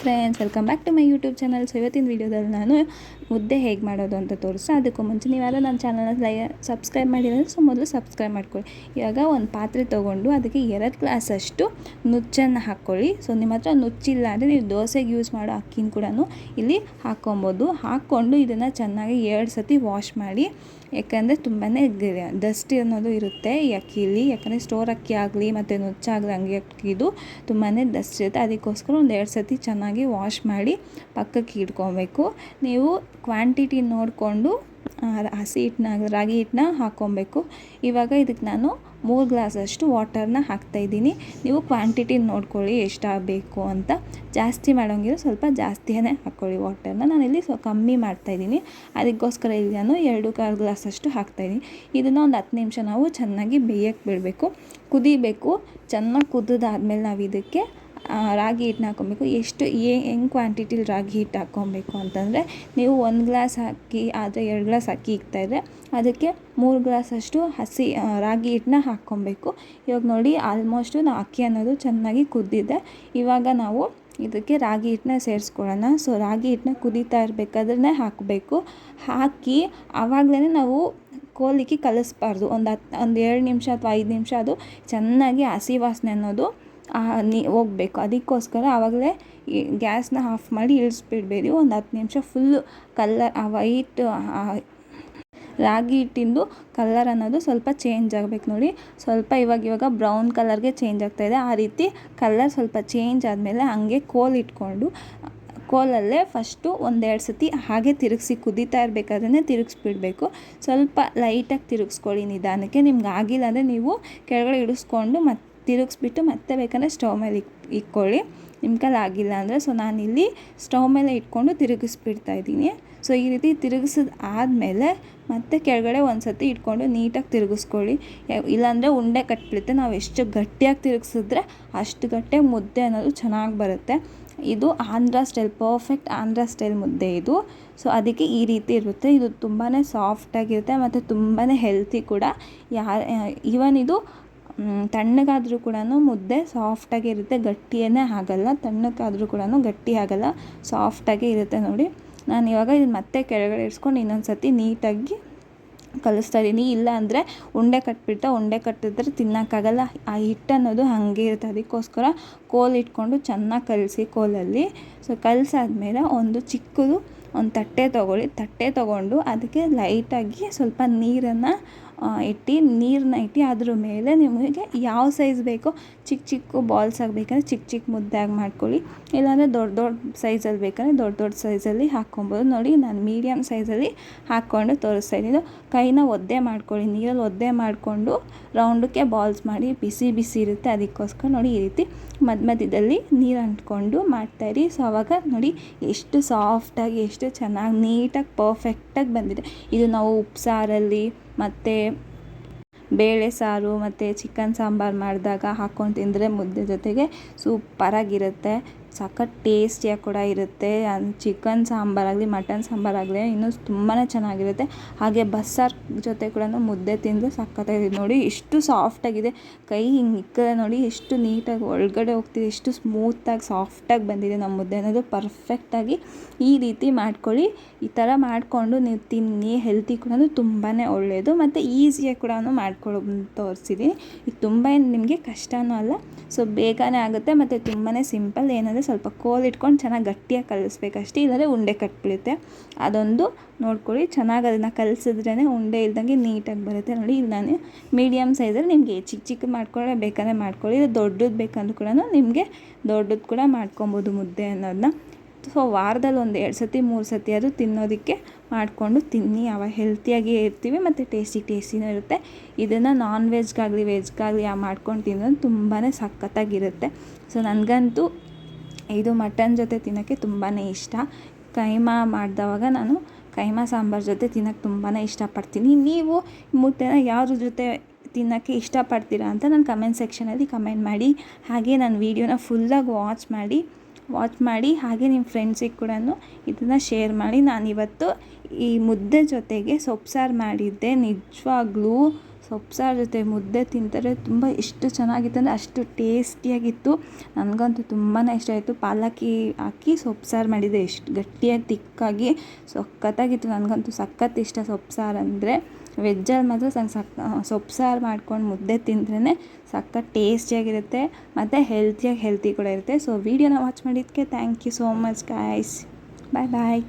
Friends welcome back to my YouTube channel so ಇವತ್ತಿನ ವೀಡಿಯೋದಲ್ಲಿ ನಾನು ಮುದ್ದೆ ಹೇಗೆ ಮಾಡೋದು ಅಂತ ತೋರಿಸೋ ಅದಕ್ಕೂ ಮುಂಚೆ ನೀವೆಲ್ಲ ನನ್ನ ಚಾನಲ್ನ ಲೈ ಸಬ್ಸ್ಕ್ರೈಬ್ ಮಾಡಿರೋದು, ಸೊ ಮೊದಲು ಸಬ್ಸ್ಕ್ರೈಬ್ ಮಾಡ್ಕೊಳ್ಳಿ. ಇವಾಗ ಒಂದು ಪಾತ್ರೆ ತೊಗೊಂಡು ಅದಕ್ಕೆ ಎರಡು ಗ್ಲಾಸಷ್ಟು ನುಚ್ಚನ್ನು ಹಾಕ್ಕೊಳ್ಳಿ. ಸೊ ನಿಮ್ಮ ಹತ್ರ ನುಚ್ಚಿಲ್ಲ ಅಂದರೆ ನೀವು ದೋಸೆಗೆ ಯೂಸ್ ಮಾಡೋ ಅಕ್ಕಿನ ಕೂಡ ಇಲ್ಲಿ ಹಾಕ್ಕೊಬೋದು. ಹಾಕ್ಕೊಂಡು ಇದನ್ನು ಚೆನ್ನಾಗಿ ಎರಡು ಸತಿ ವಾಶ್ ಮಾಡಿ. ಯಾಕಂದರೆ ತುಂಬಾ ಡಸ್ಟ್ ಅನ್ನೋದು ಇರುತ್ತೆ. ಈ ಅಕ್ಕಿಲಿ ಯಾಕಂದರೆ ಸ್ಟೋರ್ ಅಕ್ಕಿ ಆಗಲಿ ಮತ್ತು ನುಚ್ಚಾಗಲಿ ಹಂಗೆ ಅಕ್ಕಿದು ತುಂಬಾ ಡಸ್ಟ್ ಇರುತ್ತೆ. ಅದಕ್ಕೋಸ್ಕರ ಒಂದು ಎರಡು ಸತಿ ಚೆನ್ನಾಗಿ ವಾಶ್ ಮಾಡಿ ಪಕ್ಕಕ್ಕೆ ಇಟ್ಕೊಬೇಕು. ನೀವು ಕ್ವಾಂಟಿಟಿ ನೋಡಿಕೊಂಡು ಹಸಿ ಹಿಟ್ಟನ್ನ, ರಾಗಿ ಹಿಟ್ಟನ್ನ ಹಾಕ್ಕೊಬೇಕು ಇವಾಗ ಇದಕ್ಕೆ ನಾನು ಮೂರು ಗ್ಲಾಸಷ್ಟು ವಾಟರ್ನ ಹಾಕ್ತಾಯಿದ್ದೀನಿ ನೀವು ಕ್ವಾಂಟಿಟಿ ನೋಡ್ಕೊಳ್ಳಿ ಎಷ್ಟಾಗಬೇಕು ಅಂತ. ಜಾಸ್ತಿ ಮಾಡೋಂಗಿರೋ ಸ್ವಲ್ಪ ಜಾಸ್ತಿಯೇ ಹಾಕ್ಕೊಳ್ಳಿ ವಾಟರ್ನ. ಇಲ್ಲಿ ಸ್ವಲ್ಪ ಕಮ್ಮಿ ಮಾಡ್ತಾಯಿದ್ದೀನಿ ಅದಕ್ಕೋಸ್ಕರ ಇಲ್ಲಿ ನಾನು ಎರಡು ಕಾಲು ಗ್ಲಾಸಷ್ಟು ಹಾಕ್ತಾಯಿದ್ದೀನಿ ಇದನ್ನು ಒಂದು ಹತ್ತು ನಿಮಿಷ ನಾವು ಚೆನ್ನಾಗಿ ಬೇಯಕ್ಕೆ ಬಿಡಬೇಕು. ಕುದಿಬೇಕು. ಚೆನ್ನಾಗಿ ಕುದ್ದಾದ್ಮೇಲೆ ನಾವು ಇದಕ್ಕೆ ರಾಗಿ ಹಿಟ್ಟನ್ನ ಹಾಕ್ಕೊಬೇಕು. ಎಷ್ಟು ಏ ಹೆಂಗೆ ಕ್ವಾಂಟಿಟಿಲಿ ರಾಗಿ ಹಿಟ್ಟು ಹಾಕ್ಕೊಬೇಕು ಅಂತಂದರೆ ನೀವು ಒಂದು ಗ್ಲಾಸ್ ಅಕ್ಕಿ ಆದರೆ ಎರಡು ಗ್ಲಾಸ್ ಅಕ್ಕಿ ಇಕ್ತಾಯಿದ್ರೆ ಅದಕ್ಕೆ ಮೂರು ಗ್ಲಾಸಷ್ಟು ಹಸಿ ರಾಗಿ ಹಿಟ್ಟನ್ನ ಹಾಕ್ಕೊಬೇಕು. ಇವಾಗ ನೋಡಿ ಆಲ್ಮೋಸ್ಟು ನಾ ಅಕ್ಕಿ ಅನ್ನೋದು ಚೆನ್ನಾಗಿ ಕುದ್ದಿದೆ. ಇವಾಗ ನಾವು ಇದಕ್ಕೆ ರಾಗಿ ಹಿಟ್ಟನ್ನ ಸೇರಿಸ್ಕೊಳ್ಳೋಣ. ಸೊ ರಾಗಿ ಹಿಟ್ಟನ್ನ ಕುದೀತಾ ಇರಬೇಕಾದ್ರೆ ಹಾಕಬೇಕು. ಹಾಕಿ ಆವಾಗಲೇ ನಾವು ಕೋಲಿಕ್ಕೆ ಕಲಿಸ್ಬಾರ್ದು. ಒಂದು ಹತ್ತು ಒಂದು ಎರಡು ನಿಮಿಷ ಅಥವಾ ಐದು ನಿಮಿಷ ಅದು ಚೆನ್ನಾಗಿ ಹಸಿ ವಾಸನೆ ಅನ್ನೋದು ನೀ, ಹೋಗ್ಬೇಕು. ಅದಕ್ಕೋಸ್ಕರ ಆವಾಗಲೇ ಗ್ಯಾಸ್ನ ಆಫ್ ಮಾಡಿ ಇಳಿಸ್ಬಿಡ್ಬೇಡಿ. ಒಂದು ಹತ್ತು ನಿಮಿಷ ಫುಲ್ಲು ಕಲ್ಲರ್ ಆ ವೈಟ್ ರಾಗಿ ಹಿಟ್ಟಿಂದು ಕಲರ್ ಅನ್ನೋದು ಸ್ವಲ್ಪ ಚೇಂಜ್ ಆಗಬೇಕು ನೋಡಿ. ಸ್ವಲ್ಪ ಇವಾಗ ಇವಾಗ ಬ್ರೌನ್ ಕಲರ್ಗೆ ಚೇಂಜ್ ಆಗ್ತಾ ಇದೆ. ಆ ರೀತಿ ಕಲರ್ ಸ್ವಲ್ಪ ಚೇಂಜ್ ಆದಮೇಲೆ ಹಂಗೆ ಕೋಲ್ ಇಟ್ಕೊಂಡು, ಕೋಲಲ್ಲೇ ಫಸ್ಟು ಒಂದೆರಡು ಸತಿ ಹಾಗೆ ತಿರುಗಿಸಿ ಕುದೀತಾ ಇರಬೇಕಾದ್ರೆ ತಿರುಗಿಸ್ಬಿಡ್ಬೇಕು. ಸ್ವಲ್ಪ ಲೈಟಾಗಿ ತಿರುಗಿಸ್ಕೊಳ್ಳಿ ನಿಧಾನಕ್ಕೆ. ನಿಮ್ಗೆ ಆಗಿಲ್ಲ ಅಂದರೆ ನೀವು ಕೆಳಗಡೆ ಇಡಿಸ್ಕೊಂಡು ಮತ್ತೆ ತಿರುಗಿಸ್ಬಿಟ್ಟು ಮತ್ತೆ ಬೇಕಂದರೆ ಸ್ಟವ್ ಮೇಲೆ ಇಕ್, ಇಕ್ಕೊಳ್ಳಿ. ನಿಮ್ಮ ಕೈಲಿ ಆಗಿಲ್ಲ ಅಂದರೆ ಸೊ ನಾನಿಲ್ಲಿ ಸ್ಟವ್ ಮೇಲೆ ಇಟ್ಕೊಂಡು ತಿರುಗಿಸ್ಬಿಡ್ತಾ ಇದ್ದೀನಿ. ಸೊ ಈ ರೀತಿ ತಿರುಗಿಸಿದ ಆದಮೇಲೆ ಮತ್ತೆ ಕೆಳಗಡೆ ಒಂದು ಸತಿ ಇಟ್ಕೊಂಡು ನೀಟಾಗಿ ತಿರುಗಿಸ್ಕೊಳ್ಳಿ. ಇಲ್ಲಾಂದರೆ ಉಂಡೆ ಕಟ್ಬಿಡುತ್ತೆ. ನಾವು ಎಷ್ಟು ಗಟ್ಟಿಯಾಗಿ ತಿರುಗಿಸಿದ್ರೆ ಅಷ್ಟು ಗಟ್ಟೆ ಮುದ್ದೆ ಅನ್ನೋದು ಚೆನ್ನಾಗಿ ಬರುತ್ತೆ. ಇದು Andhra style, perfect Andhra style ಮುದ್ದೆ ಇದು. ಸೊ ಅದಕ್ಕೆ ಈ ರೀತಿ ಇರುತ್ತೆ. ಇದು ತುಂಬಾ ಸಾಫ್ಟಾಗಿರುತ್ತೆ ಮತ್ತು ತುಂಬಾ ಹೆಲ್ತಿ ಕೂಡ. ಯಾ ಈವನ್ ಇದು ತಣ್ಣಗಾದರೂ ಕೂಡ ಮುದ್ದೆ ಸಾಫ್ಟಾಗಿ ಇರುತ್ತೆ ಗಟ್ಟಿಯೇ ಆಗಲ್ಲ. ತಣ್ಣಕ್ಕಾದರೂ ಕೂಡ ಗಟ್ಟಿ ಆಗಲ್ಲ ಸಾಫ್ಟಾಗೇ ಇರುತ್ತೆ ನೋಡಿ. ನಾನು ಇವಾಗ ಇದನ್ನು ಮತ್ತೆ ಕೆಳಗಡೆ ಇಡ್ಸ್ಕೊಂಡು ಇನ್ನೊಂದು ಸರ್ತಿ ನೀಟಾಗಿ ಕಲಿಸ್ತಾ ಇದ್ದೀನಿ ಇಲ್ಲ ಅಂದರೆ ಉಂಡೆ ಕಟ್ಬಿಟ್ಟು ಉಂಡೆ ಕಟ್ಟಿದ್ರೆ ತಿನ್ನೋಕ್ಕಾಗಲ್ಲ ಆ ಹಿಟ್ಟು ಅನ್ನೋದು ಹಾಗೆ ಇರುತ್ತೆ. ಅದಕ್ಕೋಸ್ಕರ ಕೋಲ್ ಇಟ್ಕೊಂಡು ಚೆನ್ನಾಗಿ ಕಲಸಿ ಕೋಲಲ್ಲಿ. ಸೊ ಕಲಸಾದ್ಮೇಲೆ ಒಂದು ಚಿಕ್ಕದು ಒಂದು ತಟ್ಟೆ ತೊಗೊಳ್ಳಿ. ತಟ್ಟೆ ತೊಗೊಂಡು ಅದಕ್ಕೆ ಲೈಟಾಗಿ ಸ್ವಲ್ಪ ನೀರನ್ನು ಇಟ್ಟು ನೀರನ್ನ ಇಟ್ಟು ಅದ್ರ ಮೇಲೆ ನಿಮಗೆ ಯಾವ ಸೈಜ್ ಬೇಕೋ ಚಿಕ್ಕ ಚಿಕ್ಕ ಬಾಲ್ಸ್ ಆಗಬೇಕಂದ್ರೆ ಚಿಕ್ಕ ಚಿಕ್ಕ ಮುದ್ದಾಗಿ ಮಾಡ್ಕೊಳ್ಳಿ. ಇಲ್ಲಾಂದರೆ ದೊಡ್ಡ ದೊಡ್ಡ ಸೈಜಲ್ಲಿ ಬೇಕಂದರೆ ದೊಡ್ಡ ದೊಡ್ಡ ಸೈಜಲ್ಲಿ ಹಾಕ್ಕೊಬೋದು. ನೋಡಿ ನಾನು ಮೀಡಿಯಮ್ ಸೈಜಲ್ಲಿ ಹಾಕ್ಕೊಂಡು ತೋರಿಸ್ತಾ ಇದ್ದೀನಿ. ಕೈನ ಒದ್ದೆ ಮಾಡ್ಕೊಳ್ಳಿ. ನೀರಲ್ಲಿ ಒದ್ದೆ ಮಾಡಿಕೊಂಡು ರೌಂಡಕ್ಕೆ ಬಾಲ್ಸ್ ಮಾಡಿ ಬಿಸಿ ಬಿಸಿ ಇರುತ್ತೆ ಅದಕ್ಕೋಸ್ಕರ ನೋಡಿ ಈ ರೀತಿ ಮಧ್ಯ ಮಧ್ಯದಲ್ಲಿ ನೀರು ಅಂಟ್ಕೊಂಡು ಮಾಡ್ತಾಯಿರಿ ಸೊ ಆವಾಗ ನೋಡಿ ಎಷ್ಟು ಸಾಫ್ಟಾಗಿ ಎಷ್ಟು ಚೆನ್ನಾಗಿ ನೀಟಾಗಿ ಪರ್ಫೆಕ್ಟಾಗಿ ಬಂದಿದೆ. ಇದು ನಾವು ಉಪ್ಸಾರಲ್ಲಿ ಮತ್ತು ಬೇಳೆ ಸಾರು ಮತ್ತು ಚಿಕನ್ ಸಾಂಬಾರು ಮಾಡಿದಾಗ ಹಾಕ್ಕೊಂಡು ತಿಂದರೆ ಮುದ್ದೆ ಜೊತೆಗೆ ಸೂಪರಾಗಿರುತ್ತೆ. ಸಖತ್ ಟೇಸ್ಟಿಯಾಗಿ ಕೂಡ ಇರುತ್ತೆ. ಚಿಕನ್ ಸಾಂಬಾರಾಗಲಿ ಮಟನ್ ಸಾಂಬಾರಾಗಲಿ ಇನ್ನೂ ತುಂಬಾ ಚೆನ್ನಾಗಿರುತ್ತೆ. ಹಾಗೆ ಬಸ್ಸಾರ್ ಜೊತೆ ಕೂಡ ಮುದ್ದೆ ತಿಂದರೆ ಸಖತ್ತಾಗಿದೆ ನೋಡಿ ಎಷ್ಟು ಸಾಫ್ಟಾಗಿದೆ ಕೈ ಹಿಂಗೆ ಇಕ್ಕದೆ ನೋಡಿ, ಎಷ್ಟು ನೀಟಾಗಿ ಒಳಗಡೆ ಹೋಗ್ತಿದೆ, ಎಷ್ಟು ಸ್ಮೂತಾಗಿ ಸಾಫ್ಟಾಗಿ ಬಂದಿದೆ ನಮ್ಮ ಮುದ್ದೆ ಅನ್ನೋದು. ಪರ್ಫೆಕ್ಟಾಗಿ ಈ ರೀತಿ ಮಾಡ್ಕೊಳ್ಳಿ. ಈ ಥರ ಮಾಡಿಕೊಂಡು ನೀವು ತಿನ್ನಿ ಹೆಲ್ತಿ ಕೂಡ ತುಂಬಾ ಒಳ್ಳೆಯದು ಮತ್ತು ಈಸಿಯಾಗಿ ಕೂಡ ಮಾಡ್ಕೊಳ್ಳೋ ತೋರಿಸಿದ್ದೀನಿ ಇದು ತುಂಬ ನಿಮಗೆ ಕಷ್ಟವೂ ಅಲ್ಲ. ಸೊ ಬೇಗನೆ ಆಗುತ್ತೆ. ಮತ್ತು ತುಂಬಾ ಸಿಂಪಲ್ ಏನಂದರೆ ಸ್ವಲ್ಪ ಕೋಲ್ ಇಟ್ಕೊಂಡು ಚೆನ್ನಾಗಿ ಗಟ್ಟಿಯಾಗಿ ಕಲಿಸ್ಬೇಕಷ್ಟೇ ಇಲ್ಲದ್ರೆ ಉಂಡೆ ಕಟ್ಬಿಡುತ್ತೆ. ಅದೊಂದು ನೋಡ್ಕೊಳ್ಳಿ, ಚೆನ್ನಾಗಿ ಅದನ್ನು ಕಲಿಸಿದ್ರೇ ಉಂಡೆ ಇಲ್ದಂಗೆ ನೀಟಾಗಿ ಬರುತ್ತೆ. ನೋಡಿ, ಇಲ್ಲಿ ನಾನು ಮೀಡಿಯಮ್ ಸೈಜಲ್ಲಿ ನಿಮಗೆ ಚಿಕ್ಕ ಚಿಕ್ಕ ಮಾಡ್ಕೊಳ್ಳೋ ಬೇಕಾದ್ರೆ ಮಾಡ್ಕೊಳ್ಳಿ. ಇದು ದೊಡ್ಡದು ಬೇಕಂದ್ರೂ ಕೂಡ ನಿಮಗೆ ದೊಡ್ಡದು ಕೂಡ ಮಾಡ್ಕೊಬೋದು ಮುದ್ದೆ ಅನ್ನೋದನ್ನ ಸೊ, ವಾರದಲ್ಲಿ ಒಂದು ಎರಡು ಸತಿ, ಮೂರು ಸತಿ ಅದು ತಿನ್ನೋದಕ್ಕೆ ಮಾಡಿಕೊಂಡು ತಿನ್ನಿ. ಅವಾಗ ಹೆಲ್ತಿಯಾಗಿ ಇರ್ತೀವಿ ಮತ್ತು ಟೇಸ್ಟಿ ಟೇಸ್ಟಿನೂ ಇರುತ್ತೆ. ಇದನ್ನು ನಾನ್ ವೆಜ್ಗಾಗಲಿ ವೆಜ್ಗಾಗಲಿ ಮಾಡ್ಕೊಂಡು ತಿನ್ನೋದು ತುಂಬಾ ಸಖತ್ತಾಗಿರುತ್ತೆ. ಸೊ ನನಗಂತೂ ಇದು ಮಟನ್ ಜೊತೆ ತಿನ್ನೋಕ್ಕೆ ತುಂಬಾ ಇಷ್ಟ. ಕೈಮಾ ಮಾಡಿದವಾಗ ನಾನು ಕೈಮಾ ಸಾಂಬಾರು ಜೊತೆ ತಿನ್ನೋಕ್ಕೆ ತುಂಬಾ ಇಷ್ಟಪಡ್ತೀನಿ. ನೀವು ಮುದ್ದೆನ ಯಾವ್ದ್ರ ಜೊತೆ ತಿನ್ನೋಕ್ಕೆ ಇಷ್ಟಪಡ್ತೀರಾ ಅಂತ ನಾನು ಕಮೆಂಟ್ ಸೆಕ್ಷನಲ್ಲಿ ಕಮೆಂಟ್ ಮಾಡಿ. ಹಾಗೆ ನನ್ನ ವೀಡಿಯೋನ ಫುಲ್ಲಾಗಿ ವಾಚ್ ಮಾಡಿ. ವಾಚ್ ಮಾಡಿ, ಹಾಗೆ ನಿಮ್ಮ ಫ್ರೆಂಡ್ಸಿಗೆ ಕೂಡ ಇದನ್ನು ಶೇರ್ ಮಾಡಿ. ನಾನಿವತ್ತು ಈ ಮುದ್ದೆ ಜೊತೆಗೆ ಸೊಪ್ಪು ಸಾರು ಮಾಡಿದ್ದೆ ನಿಜವಾಗ್ಲೂ. ಸೊಪ್ಪು ಸಾರು ಜೊತೆ ಮುದ್ದೆ ತಿಂತಾರೆ. ತುಂಬ ಎಷ್ಟು ಚೆನ್ನಾಗಿತ್ತು ಅಂದರೆ ಅಷ್ಟು ಟೇಸ್ಟಿಯಾಗಿತ್ತು. ನನಗಂತೂ ತುಂಬಾ ಇಷ್ಟ ಆಯಿತು. ಪಾಲಕಿ ಹಾಕಿ ಸೊಪ್ಸಾರು ಮಾಡಿದ್ದೆ ಎಷ್ಟು ಗಟ್ಟಿಯಾಗಿ ತಿಕ್ಕಾಗಿ ಸಖತ್ತಾಗಿತ್ತು ನನಗಂತೂ ಸಖತ್ ಇಷ್ಟ ಸೊಪ್ಸಾರು ಅಂದರೆ. ವೆಜ್ಜಲ್ಲಿ ಮಾತ್ರ ಸಂಗ್ ಸಕ್ ಸೊಪ್ಸಾರು ಮಾಡ್ಕೊಂಡು ಮುದ್ದೆ ತಿಂದ್ರೇ ಸಖತ್ ಟೇಸ್ಟಿಯಾಗಿರುತ್ತೆ. ಮತ್ತು ಹೆಲ್ತಿಯಾಗಿ ಹೆಲ್ತಿ ಕೂಡ ಇರುತ್ತೆ. ಸೊ, ವೀಡಿಯೋನ ವಾಚ್ ಮಾಡಿದ್ದಕ್ಕೆ thank you so much guys bye bye